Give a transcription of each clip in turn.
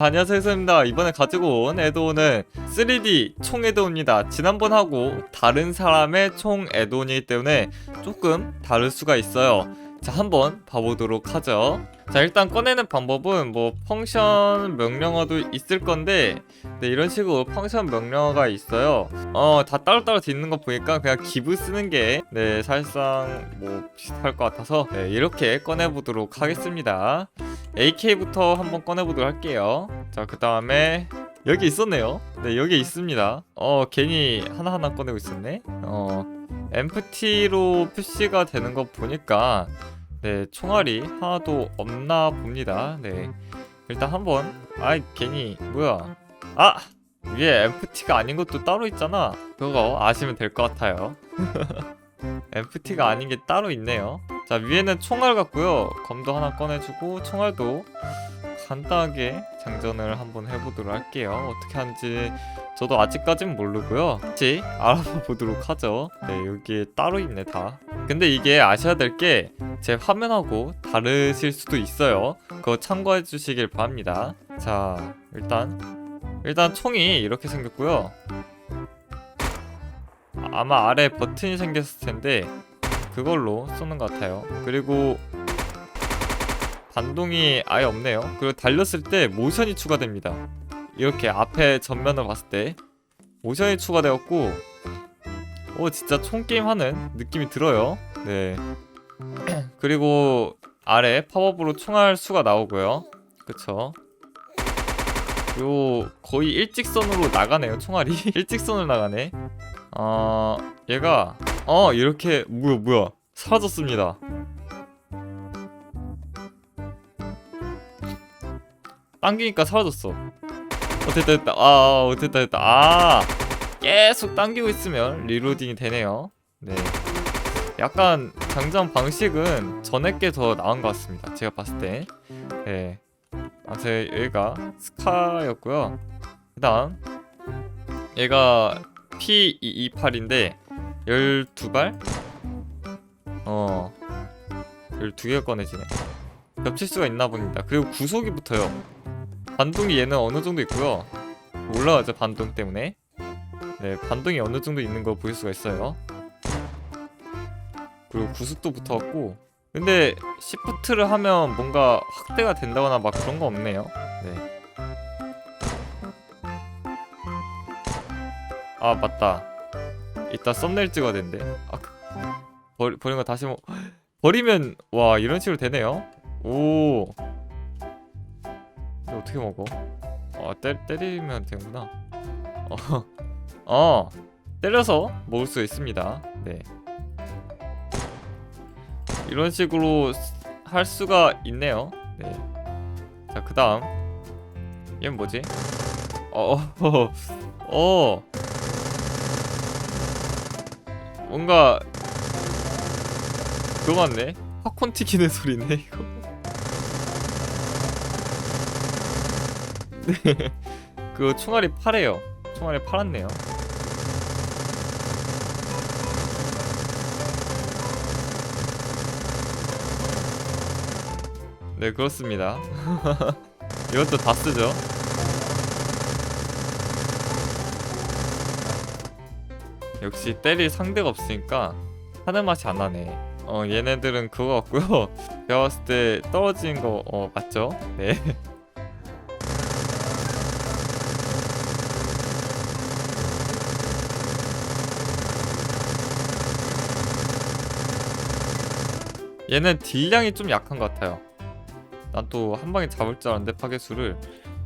안녕하세요 쌤입니다. 이번에 가지고 온 에드온은 3D 총 에드온입니다. 지난번 하고 다른 사람의 총 에드온이기 때문에 조금 다를 수가 있어요. 자 한번 봐보도록 하죠. 자 일단 꺼내는 방법은 뭐 펑션 명령어도 있을 건데 네 이런 식으로 펑션 명령어가 있어요. 어 다 따로따로 돼 있는 거 보니까 그냥 기브 쓰는 게네 사실상 뭐 비슷할 것 같아서 네 이렇게 꺼내보도록 하겠습니다 AK부터 한번 꺼내보도록 할게요. 자, 그 다음에 여기 있었네요. 네, 여기 있습니다. 어, 괜히 하나하나 꺼내고 있었네. 어, empty로 표시가 되는 거 보니까 네, 총알이 하나도 없나 봅니다. 네, 일단 한번 아이 괜히 뭐야? 아 위에 empty가 아닌 것도 따로 있잖아. 그거 아시면 될 것 같아요. empty가 아닌 게 따로 있네요. 자 위에는 총알 같고요. 검도 하나 꺼내주고 총알도 간단하게 장전을 한번 해보도록 할게요. 어떻게 하는지 저도 아직까진 모르고요. 같이 알아봐 보도록 하죠. 네 여기에 따로 있네 다. 근데 이게 아셔야 될 게 제 화면하고 다르실 수도 있어요. 그거 참고해 주시길 바랍니다. 자 일단 일단 총이 이렇게 생겼고요 아마 아래 버튼이 생겼을 텐데 그걸로 쏘는 것 같아요. 그리고 반동이 아예 없네요. 그리고 달렸을 때 모션이 추가됩니다. 이렇게 앞에 전면을 봤을 때 모션이 추가되었고 오 진짜 총게임 하는 느낌이 들어요. 네. 그리고 아래 팝업으로 총알 수가 나오고요. 그쵸. 그리고 거의 일직선으로 나가네요 총알이 일직선으로 나가네 어 얘가 어 이렇게 뭐야 뭐야. 사라졌습니다. 당기니까 사라졌어. 어 됐다 됐다. 아 어, 됐다 됐다. 아 계속 당기고 있으면 리로딩이 되네요. 네. 약간 장전 방식은 전에 게 더 나은 것 같습니다. 제가 봤을 때 네. 아무튼 여기가 스카였고요. 그 다음 얘가 P228인데 12발? 어 12개가 꺼내지네. 겹칠 수가 있나 봅니다. 그리고 구속이 붙어요. 반동이 얘는 어느 정도 있고요. 올라가죠 반동 때문에. 네 반동이 어느 정도 있는 걸 보일 수가 있어요. 그리고 구속도 붙어갖고. 근데 시프트를 하면 뭔가 확대가 된다거나 막 그런 거 없네요. 네. 아 맞다. 이따 썸네일 찍어야 된대 아 그, 버리, 버린 거 다시 뭐 버리면 와 이런 식으로 되네요? 오. 이거 어떻게 먹어? 아 때, 때리면 되는구나. 어, 어 때려서 먹을 수 있습니다. 네. 이런 식으로 할 수가 있네요. 네 자 그 다음. 얘는 뭐지? 어어 어, 어. 뭔가 그거 같네. 팝콘 튀기는 소리네 이거. 네. 그거 총알이 파래요. 총알이 팔았네요. 네 그렇습니다. 이것도 다 쓰죠 역시 때릴 상대가 없으니까 하는 맛이 안 나네. 어 얘네들은 그거 같고요. 제가 봤을 때 떨어진 거 어 맞죠? 네. 얘는 딜량이 좀 약한 것 같아요. 난 또 한 방에 잡을 줄 알았는데 파괴수를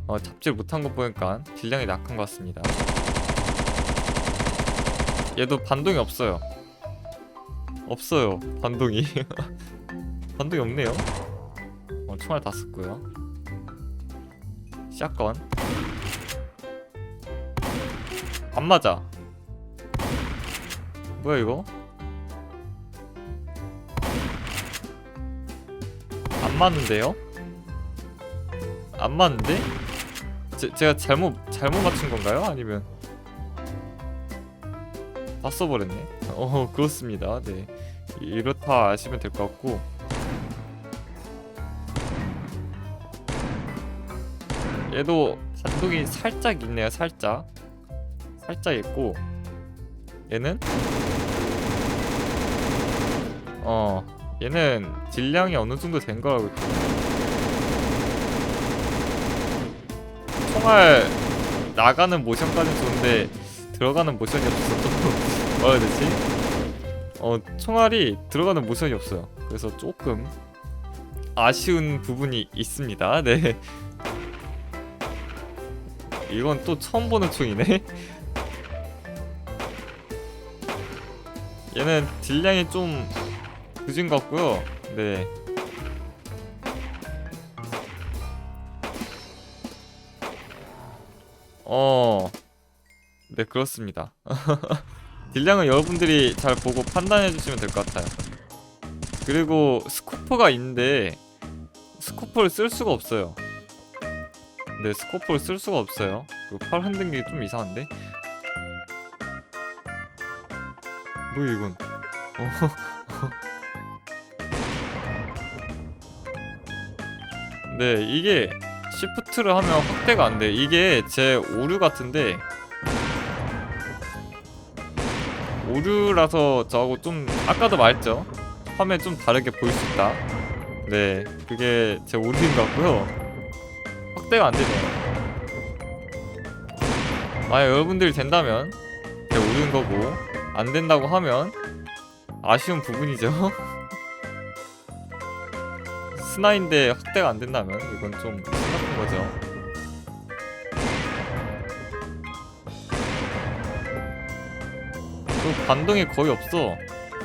어, 잡질 못한 거 보니까 딜량이 약한 것 같습니다. 얘도 반동이 없어요. 없어요. 반동이. 반동이 없네요. 어, 총알 다 썼고요. 샷건. 안 맞아. 뭐야 이거? 안 맞는데요? 안 맞는데? 제, 제가 잘못 잘못 맞춘 건가요? 아니면 다 써버렸네. 어 그렇습니다. 네. 이렇다 아시면 될 것 같고. 얘도 반동이 살짝 있네요 살짝. 살짝 있고. 얘는? 어 얘는 질량이 어느 정도 된 거라고 총알 나가는 모션까지는 좋은데 들어가는 모션이 없어서. 좀 뭐라 해야 되지? 어 총알이 들어가는 모션이 없어요. 그래서 조금 아쉬운 부분이 있습니다. 네. 이건 또 처음 보는 총이네. 얘는 딜량이 좀 늦은 것 같고요. 네. 어, 네 그렇습니다. 딜량은 여러분들이 잘 보고 판단해 주시면 될 것 같아요. 그리고 스코프가 있는데 스코프를 쓸 수가 없어요. 네, 스코프를 쓸 수가 없어요. 그팔 흔든 게 좀 이상한데? 뭐야 이건? 어. 네, 이게 시프트를 하면 확대가 안 돼. 이게 제 오류 같은데 오류라서 저하고 좀 아까도 말했죠. 화면 좀 다르게 보일 수 있다. 네, 그게 제 오류인 것 같고요. 확대가 안 되네요. 만약 여러분들이 된다면 제 오류인 거고 안 된다고 하면 아쉬운 부분이죠. 스나인데 확대가 안 된다면 이건 좀 심각한 거죠. 또 반동이 거의 없어.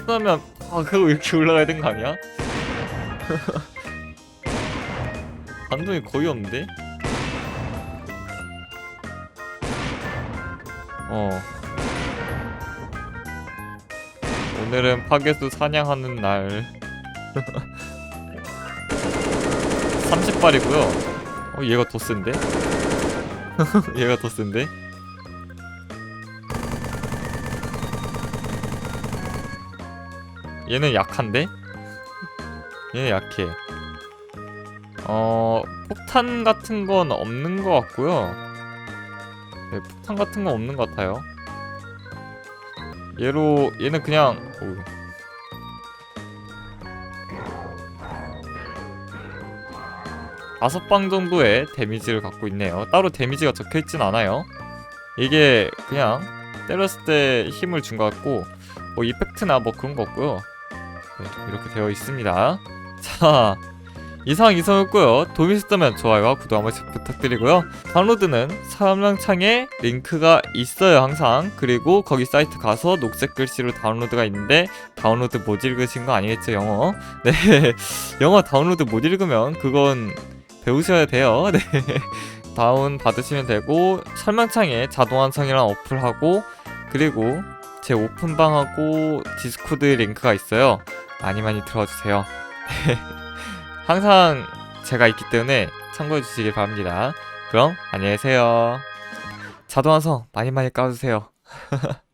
그러면 아 그거 이렇게 올라가야 되는 거 아니야? 반동이 거의 없는데? 어. 오늘은 파괴수 사냥하는 날. 30발이고요. 어, 얘가 더 센데? 얘가 더 센데? 얘는 약한데? 얘는 약해. 어, 폭탄 같은 건 없는 것 같고요. 네, 폭탄 같은 건 없는 것 같아요. 얘로, 얘는 그냥, 어우. 다섯 방 정도의 데미지를 갖고 있네요. 따로 데미지가 적혀 있진 않아요. 이게 그냥 때렸을 때 힘을 준 것 같고 뭐 이펙트나 뭐 그런 거 없고요. 네, 이렇게 되어 있습니다. 자, 이상 이상이었고요. 도움이 되셨다면 좋아요와 구독 한 번씩 부탁드리고요. 다운로드는 사람창에 링크가 있어요 항상. 그리고 거기 사이트 가서 녹색 글씨로 다운로드가 있는데 다운로드 못 읽으신 거 아니겠죠 영어? 네, 영어 다운로드 못 읽으면 그건 배우셔야 돼요. 네. 다운 받으시면 되고 설명창에 자동 완성이라는 어플하고 그리고 제 오픈방하고 디스코드 링크가 있어요. 많이 많이 들어주세요. 네. 항상 제가 있기 때문에 참고해 주시길 바랍니다. 그럼 안녕히 계세요. 자동 완성 많이 많이 까주세요.